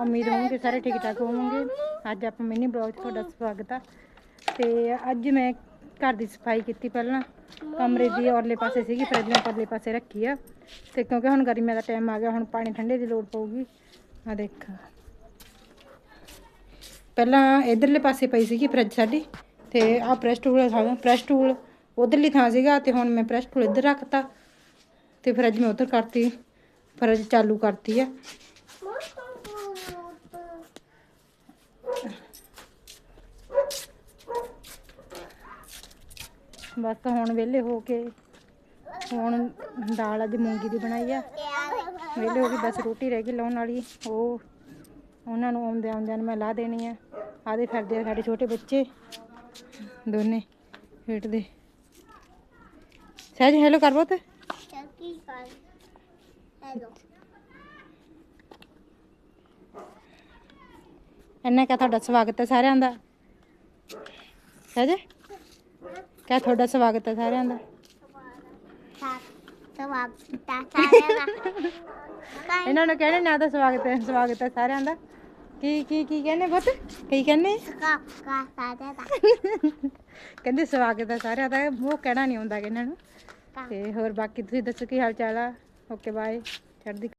ਉਮੀਦ ਹੋਵਾਂਗੇ ਸਾਰੇ ਠੀਕ ਠਾਕ ਹੋਵੋਗੇ। ਅੱਜ ਆਪਾਂ ਮਿੰਨੀ ਬਲੌਗ 'ਚ ਤੁਹਾਡਾ ਸਵਾਗਤ ਆ। ਤੇ ਅੱਜ ਮੈਂ ਘਰ ਦੀ ਸਫ਼ਾਈ ਕੀਤੀ ਪਹਿਲਾਂ। ਕਮਰੇ ਦੀ ਔਰਲੇ ਪਾਸੇ ਸੀਗੀ ਫਰਿੱਜ ਮੈਂ ਪਰਲੇ ਪਾਸੇ ਰੱਖੀ ਆ। ਤੇ ਕਿਉਂਕਿ ਹੁਣ ਗਰਮੀਆਂ ਦਾ ਟਾਈਮ ਆ ਗਿਆ, ਹੁਣ ਪਾਣੀ ਠੰਡੇ ਦੀ ਲੋੜ ਪਊਗੀ। ਆ ਦੇਖ। ਪਹਿਲਾਂ ਇਧਰਲੇ ਪਾਸੇ ਪਈ ਸੀਗੀ ਫਰਿੱਜ ਸਾਡੀ, ਤੇ ਆ ਪ੍ਰੈਸ ਟੂਲ ਥਾਂ ਪ੍ਰੈਸ ਟੂਲ ਉਧਰਲੀ ਥਾਂ ਸੀਗਾ, ਤੇ ਹੁਣ ਮੈਂ ਪ੍ਰੈਸ ਟੂਲ ਇੱਧਰ ਰੱਖਤਾ। ਤੇ ਫਰਿੱਜ ਮੈਂ ਉਧਰ ਕਰਤੀ ਫਰਿੱਜ ਚਾਲੂ ਕਰਤੀ ਆ। ਬਸ ਹੁਣ ਵਿਹਲੇ ਹੋ ਕੇ ਹੁਣ ਦਾਲ ਅੱਜ ਮੂੰਗੀ ਦੀ ਬਣਾਈ ਆ। ਵਿਹਲੇ ਹੋ ਕੇ ਬਸ ਰੋਟੀ ਰਹਿ ਗਈ ਲਾਉਣ ਵਾਲੀ। ਉਹ ਉਹਨਾਂ ਨੂੰ ਆਉਂਦੇ ਆਉਂਦਿਆਂ ਨੂੰ ਮੈਂ ਲਾ ਦੇਣੀ ਆ। ਆਦੇ ਫਿਰਦੇ ਆ ਸਾਡੇ ਛੋਟੇ ਬੱਚੇ ਦੋਨੇ ਖੇਡਦੇ। ਸਹਿਜ ਹੈਲੋ ਕਰ ਬੋਤ ਇੰਨਾ ਕਾ ਤੁਹਾਡਾ ਸਵਾਗਤ ਹੈ ਸਾਰਿਆਂ ਦਾ। ਸਹਿਜ। ਕਾ ਤੁਹਾਡਾ ਸਵਾਗਤ ਹੈ ਸਾਰਿਆਂ ਦਾ। ਇਹਨਾਂ ਨੂੰ ਕਹਿੰਦੇ ਨਾ ਤਾਂ ਸਵਾਗਤ ਹੈ ਸਵਾਗਤ ਹੈ ਸਾਰਿਆਂ ਦਾ। ਕੀ ਕੀ ਕੀ ਕਹਿੰਦੇ ਪੁੱਤ? ਕੀ ਕਹਿੰਦੇ? ਕਹਿੰਦੇ ਸਵਾਗਤ ਹੈ ਸਾਰਿਆਂ ਦਾ। ਉਹ ਕਹਿਣਾ ਨਹੀਂ ਹੁੰਦਾ ਕਿ ਇਹਨਾਂ ਨੂੰ। ਤੇ ਹੋਰ ਬਾਕੀ ਤੁਸੀਂ ਦੱਸੋ ਕੀ ਹਾਲ ਚਾਲ ਆ? ਓਕੇ ਬਾਏ ਚੜ੍ਹਦੀ